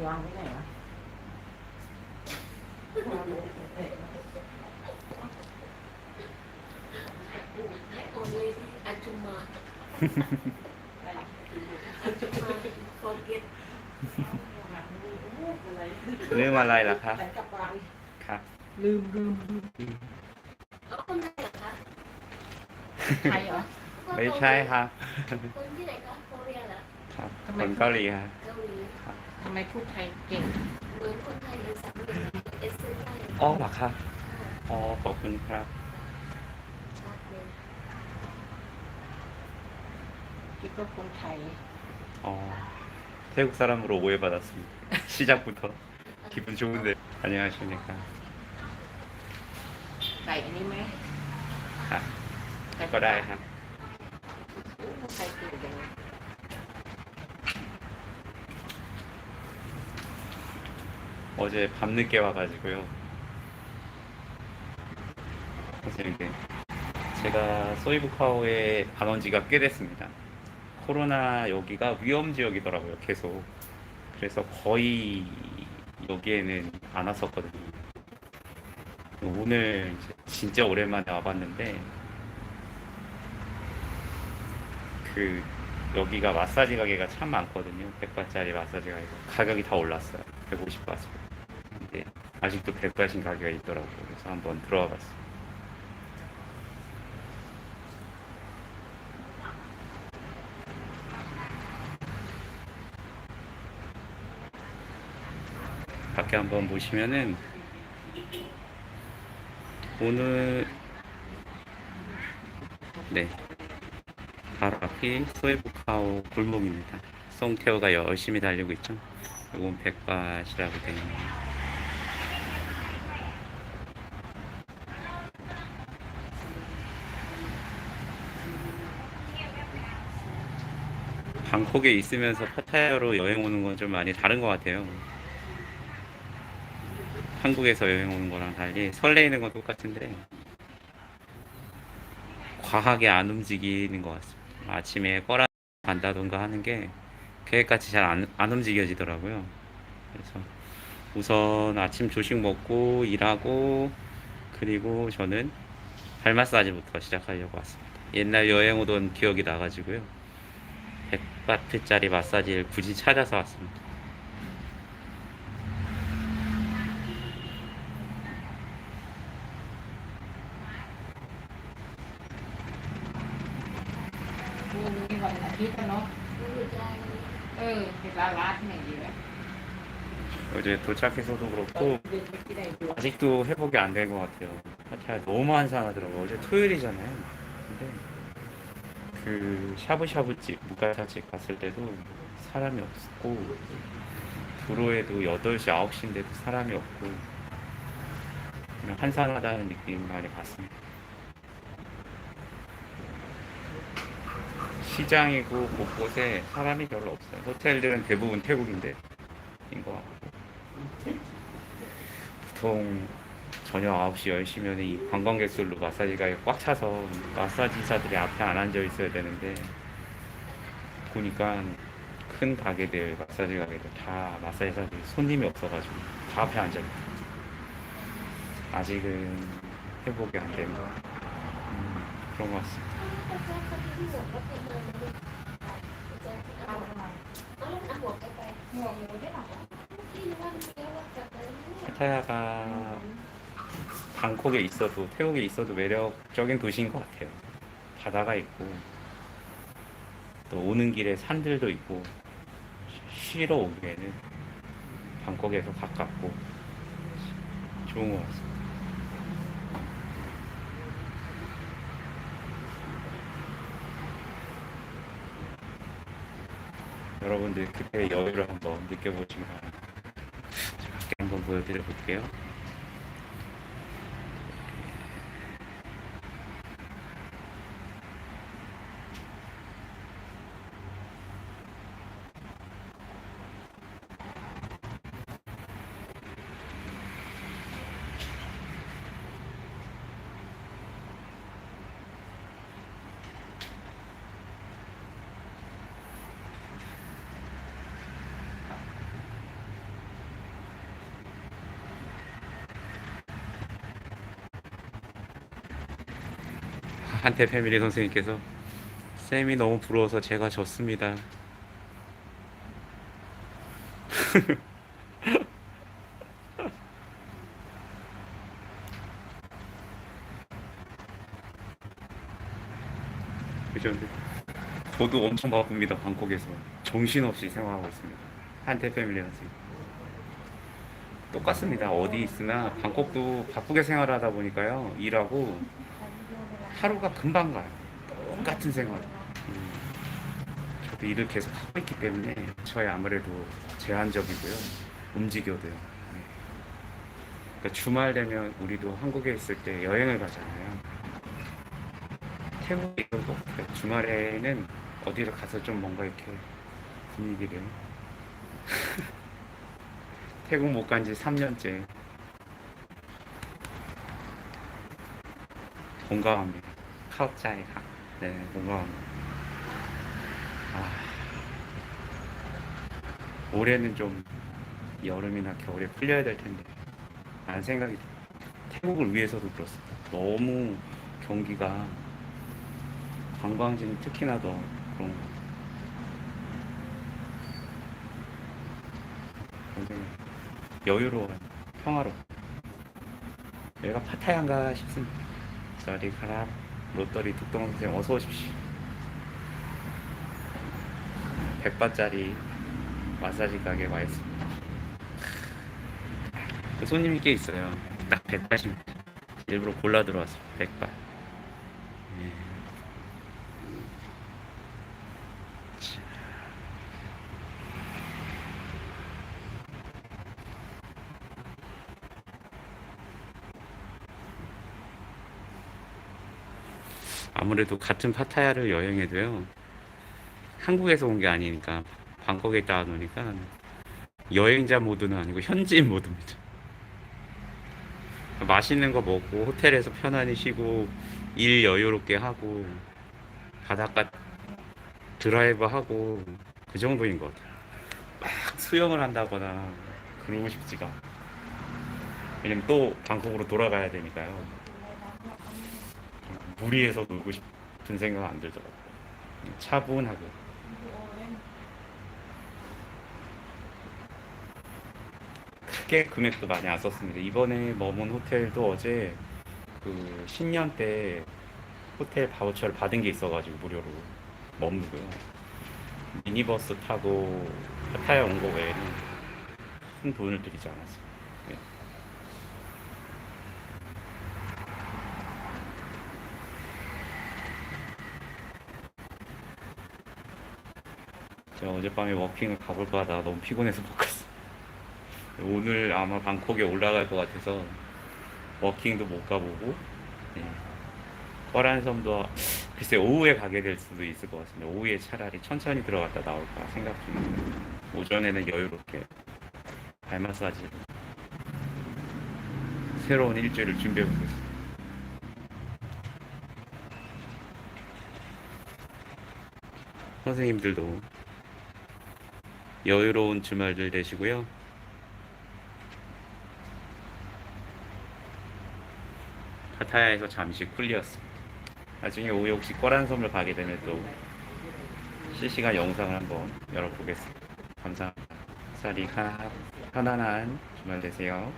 ไปวางไว้ไหนวะ only Ajuma. Ajuma forget เรื่องอะไรล่ะคะแต่กลับวางครับ ลืมลืมลืมเอาคนไทยเหรอคะใครเหรอไม่ใช่ครับคนที่ไหนคะโคเรียเหรอครับทำไมคนเกาหลีครับเกาหลีทำไมพูดไทยเก่ง เหมือนคนไทยเลยสามเหลี่ยมเอสเซนไทย อ๋อเหรอครับอ๋อขอบคุณครับ ชัดเลย คิดว่าคนไทย 어, 태국 사람으로 오해받았습니다. 시작부터 기분 좋은데 안녕하십니까. ไก่อันนี้ไหม 아, 거다이 하. ใครเก่งจังเลย 어제 밤늦게 와가지고요. 사실 이게 제가 소이부카오에 안 온 지가 꽤 됐습니다. 코로나 여기가 위험 지역이더라고요, 계속. 그래서 거의 여기에는 안 왔었거든요. 오늘 이제 진짜 오랜만에 와봤는데 그 여기가 마사지 가게가 참 많거든요. 100바짜리 마사지 가게가 가격이 다 올랐어요. 150바 트. 근데 아직도 100바신 가게가 있더라고요. 그래서 한번 들어와 봤어요. 밖에 한번 보시면은 오늘 네 바로 앞이 소에부카오 골목입니다. 송태호가 열심히 달리고 있죠. 이건 백밭이라고 되어 있네요. 방콕에 있으면서 파타야로 여행 오는 건 좀 많이 다른 것 같아요. 한국에서 여행 오는 거랑 달리 설레이는 건 똑같은데 과하게 안 움직이는 것 같습니다. 아침에 꺼라 간다던가 하는 게 계획같이 잘안 안 움직여지더라고요. 그래서 우선 아침 조식 먹고 일하고 그리고 저는 발 마사지부터 시작하려고 왔습니다. 옛날 여행 오던 기억이 나가지고요. 100바트짜리 마사지를 굳이 찾아서 왔습니다.พรุ่งนี้วันอาทิตย์อะเนาะ ไม่รู้ใจ เออเป็นร้านร้านที่ไหนดีวะ 어제 도착해서도 그렇고 เดินไปที่ใดดีวะ 아직도 회복이 안 된 것 같아요. 파타야 너무 한산하더라고요. 어제 토요일이잖아요. 근데 그 샤브샤브집, 무가사집 갔을 때도 사람이 없었고 도로에도 8시, 9시인데도 사람이 없고 그냥 한산하다는 느낌 많이 받습니다. 시장이고 곳곳에 사람이 별로 없어요. 호텔들은 대부분 태국인데 인것 같고 보통 저녁 9시, 10시면 이 관광객들로 마사지가 꽉 차서 마사지사들이 앞에 안 앉아 있어야 되는데 보니까 큰 가게들, 마사지 가게들 다 마사지사들이 손님이 없어가지고 다 앞에 앉아 있어요. 아직은 회복이 안 됩니다 음, 그런 것 같습니다. 타야가 방콕에 있어도 태국에 있어도 매력적인 도시인 것 같아요. 바다가 있고 또 오는 길에 산들도 있고 쉬- 쉬러 오기에는 방콕에서 가깝고 좋은 것 같습니다. 여러분들 그때 여유를 한번. 자, 밖에 한번 보여드려 볼게요. 한태 패밀리 선생님께서 쌤이 너무 부러워서 제가 졌습니다. 저도 엄청 바쁩니다. 방콕에서 정신없이 생활하고 있습니다. 한태 패밀리 선생님. 똑같습니다. 어디 있으나 방콕도 바쁘게 생활하다 보니까요. 일하고 하루가 금방 가요. 똑같은 생활. 음, 저도 일을 계속 하고 있기 때문에 저희 아무래도 제한적이고요. 움직여도요. 네. 그러니까 주말 되면 우리도 한국에 있을 때 여행을 가잖아요. 태국도 똑같아요. 주말에는 어디를 가서 좀 뭔가 이렇게 분위기를 태국 못 간 지 3년째 공감합니다. 카오짜이가 네 공감합니다. 아, 올해는 좀 여름이나 겨울에 풀려야 될 텐데 라는 생각이. 태국을 위해서도 그렇습니다. 너무 경기가 관광지는 특히나 더 그런 거. 굉장히 여유로워요. 평화로워. 내가 파타야인가 싶습니다. 저리 가라. 롯더리 뚝동 선생 어서 오십시오. 100바짜리 마사지 가게 와 있습니다. 그 손님이 꽤 있어요. 딱 180. 일부러 골라 들어왔어요. 100바. 예. 아무래도 같은 파타야를 여행해도요. 한국에서 온 게 아니니까 방콕에 있다 노니까 여행자 모드는 아니고 현지인 모드입니다. 맛있는 거 먹고 호텔에서 편안히 쉬고 일 여유롭게 하고 바닷가 드라이브 하고 그 정도인 것 같아요. 막 수영을 한다거나 그러고 싶지가. 왜냐면 또 방콕으로 돌아가야 되니까요. 무리해서 놀고 싶은 생각 안 들더라고요. 차분하고. 크게 금액도 많이 안 썼습니다. 이번에 머문 호텔도 어제 그 신년 때 호텔 바우처를 받은 게 있어가지고 무료로 머무고요. 미니버스 타고 파타야 온 거 외에는 큰 돈을 들이지 않았어요. 네. 제가 어젯밤에 워킹을 가볼까 하다가 너무 피곤해서 못 갔어요. 오늘 아마 방콕에 올라갈 것 같아서 워킹도 못 가보고 예. 꽈란섬도 글쎄 오후에 가게 될 수도 있을 것 같습니다. 오후에 차라리 천천히 들어갔다 나올까 생각 중입니다. 오전에는 여유롭게 발 마사지 새로운 일주일을 준비해 보겠습니다. 선생님들도 여유로운 주말들 되시고요. 파타야에서 잠시 쿨리었습니다. 나중에 오후에 혹시 꼬란섬을 가게 되면 또 실시간 영상을 한번 열어보겠습니다. 감사합니다. 사리가 편안한 주말 되세요.